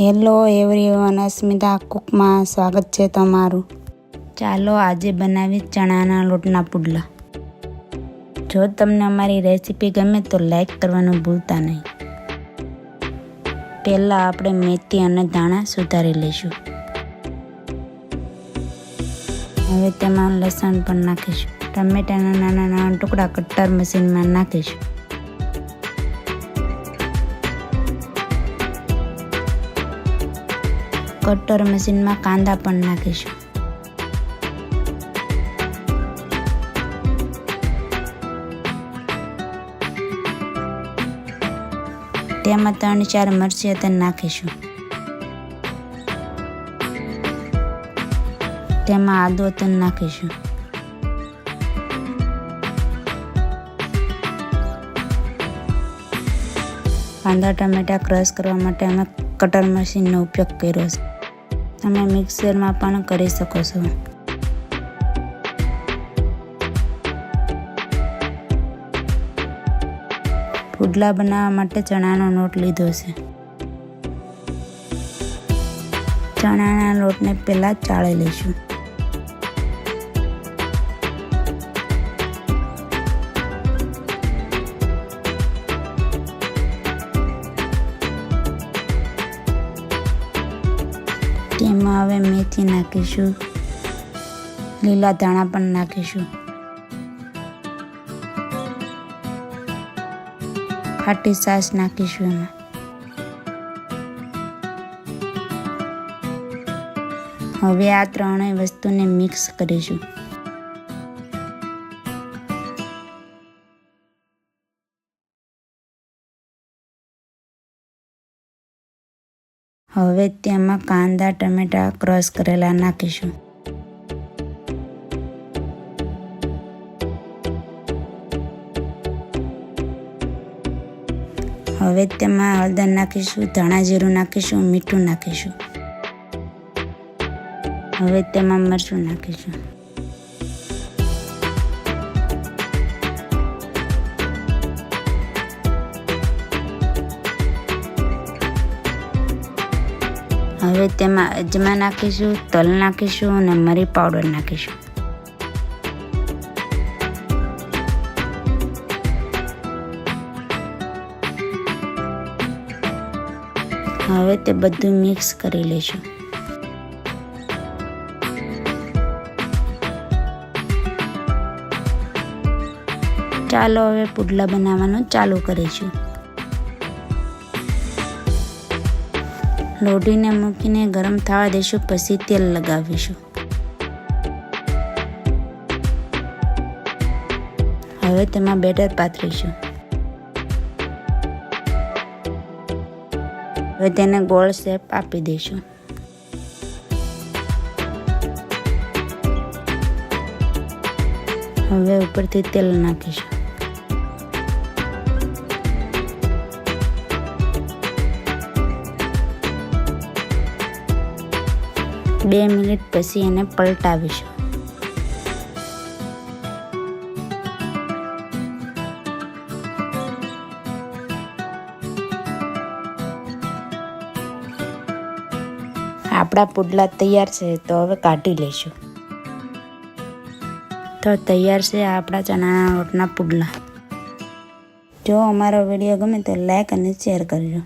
Hello everyone, અસ્મિતા કુકમાં સ્વાગત છે તમારું. ચાલો આજે બનાવી ચણાના લોટના પુડલા. જો તમને અમારી રેસીપી ગમે તો લાઈક કરવાનું ભૂલતા નહીં. પહેલાં આપણે મેથી અને ધાણા સુધારી લઈશું. હવે તેમાં લસણ પણ નાખીશું. ટમેટાના નાના નાના ટુકડા કટ્ટર મશીનમાં નાખીશું. કટર મશીનમાં કાંદા પણ નાખીશું. તેમાં ત્રણ ચાર મરચી હતા નાખીશું. તેમાં આદુ તન નાખીશું. કાંદા, ટમેટા ક્રશ કરવા માટે અમે કટર મશીનનો ઉપયોગ કર્યો છે. તમે મિક્સરમાં પણ કરી શકો છો. પુડલા બનાવવા માટે ચણાનો લોટ લીધો છે. ચણાના લોટને પહેલાં ચાળી લઈશું. તેમાં હવે મેથી નાખીશું. લીલા ધાણા પણ નાખીશું. ખાટી સાસ નાખીશું એમાં. હવે આ ત્રણેય વસ્તુને મિક્સ કરીશું. હવે તેમાં કાંદા, ટમેટા ક્રશ કરેલા નાખીશું. હવે તેમાં હળદર નાખીશું, ધાણા જીરું નાખીશું, મીઠું નાખીશું. હવે તેમાં મરચું નાખીશું. હવે તેમાં અજમા નાખીશું, તલ નાખીશું અને મરી પાવડર નાખીશું. હવે તે બધું મિક્સ કરી લઈશું. ચાલો હવે પુડલા બનાવવાનું ચાલુ કરીશું. લોઢીને મૂકીને ગરમ થવા દઈશું પછી તેલ લગાવીશું. હવે તેમાં બેટર પાથરીશું. હવે તેને ગોળ શેપ આપી દઈશું. હવે ઉપરથી તેલ નાખીશું. બે મિનિટ પછી એને પલટાવીશું. આપણા પુડલા તૈયાર છે, તો હવે કાઢી લઈશું. તો તૈયાર છે આપણા ચણાના ઓટના પુડલા. જો અમારો વીડિયો ગમે તો લાઈક અને શેર કરજો.